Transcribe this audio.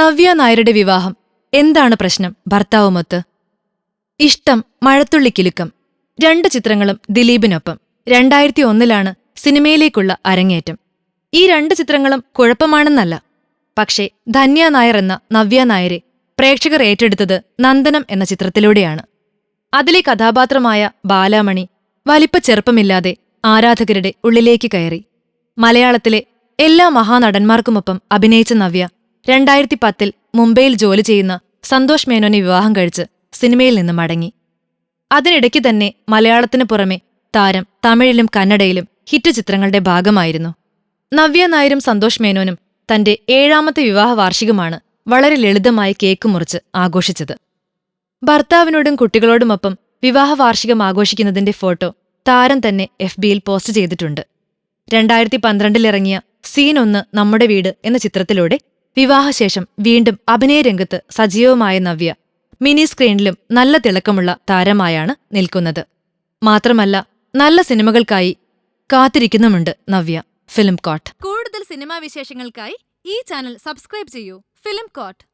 നവ്യ നായരുടെ വിവാഹം. എന്താണ് പ്രശ്നം? ഭർത്താവുമൊത്ത് ഇഷ്ടം മഴത്തുള്ളി മഴത്തുള്ളിക്കിലുക്കം രണ്ട് ചിത്രങ്ങളും ദിലീപിനൊപ്പം. രണ്ടായിരത്തി ഒന്നിലാണ് സിനിമയിലേക്കുള്ള അരങ്ങേറ്റം. ഈ രണ്ട് ചിത്രങ്ങളും കുഴപ്പമാണെന്നല്ല. പക്ഷേ ധന്യ നായർ എന്ന നവ്യ നായരെ പ്രേക്ഷകർ ഏറ്റെടുത്തത് നന്ദനം എന്ന ചിത്രത്തിലൂടെയാണ്. അതിലെ കഥാപാത്രമായ ബാലാമണി വലിപ്പ ചെറുപ്പമില്ലാതെ ആരാധകരുടെ ഉള്ളിലേക്ക് കയറി. മലയാളത്തിലെ എല്ലാ മഹാനടന്മാർക്കുമൊപ്പം അഭിനയിച്ച നവ്യ രണ്ടായിരത്തി പത്തിൽ മുംബൈയിൽ ജോലി ചെയ്യുന്ന സന്തോഷ് മേനോനെ വിവാഹം കഴിച്ച് സിനിമയിൽ നിന്ന് മടങ്ങി. അതിനിടയ്ക്ക് തന്നെ മലയാളത്തിന് പുറമെ താരം തമിഴിലും കന്നഡയിലും ഹിറ്റ് ചിത്രങ്ങളുടെ ഭാഗമായിരുന്നു. നവ്യ നായരും സന്തോഷ് മേനോനും തന്റെ ഏഴാമത്തെ വിവാഹ വാർഷികമാണ് വളരെ ലളിതമായി കേക്ക് മുറിച്ച് ആഘോഷിച്ചത്. ഭർത്താവിനോടും കുട്ടികളോടുമൊപ്പം വിവാഹ വാർഷികം ആഘോഷിക്കുന്നതിന്റെ ഫോട്ടോ താരം തന്നെ എഫ് ബിയിൽ പോസ്റ്റ് ചെയ്തിട്ടുണ്ട്. രണ്ടായിരത്തി പന്ത്രണ്ടിലിറങ്ങിയ സീൻ ഒന്ന് നമ്മുടെ വീട് എന്ന ചിത്രത്തിലൂടെ വിവാഹശേഷം വീണ്ടും അഭിനയരംഗത്ത് സജീവമായ നവ്യ. മിനി സ്ക്രീനിലും നല്ല തിളക്കമുള്ള താരമായാണ് നിൽക്കുന്നത്. മാത്രമല്ല നല്ല സിനിമകൾക്കായി കാത്തിരിക്കുന്നുമുണ്ട് നവ്യ ഫിലിം കോട്ട്. കൂടുതൽ സിനിമാ വിശേഷങ്ങൾക്കായി ഈ ചാനൽ സബ്സ്ക്രൈബ് ചെയ്യൂ ഫിലിം കോട്ട്.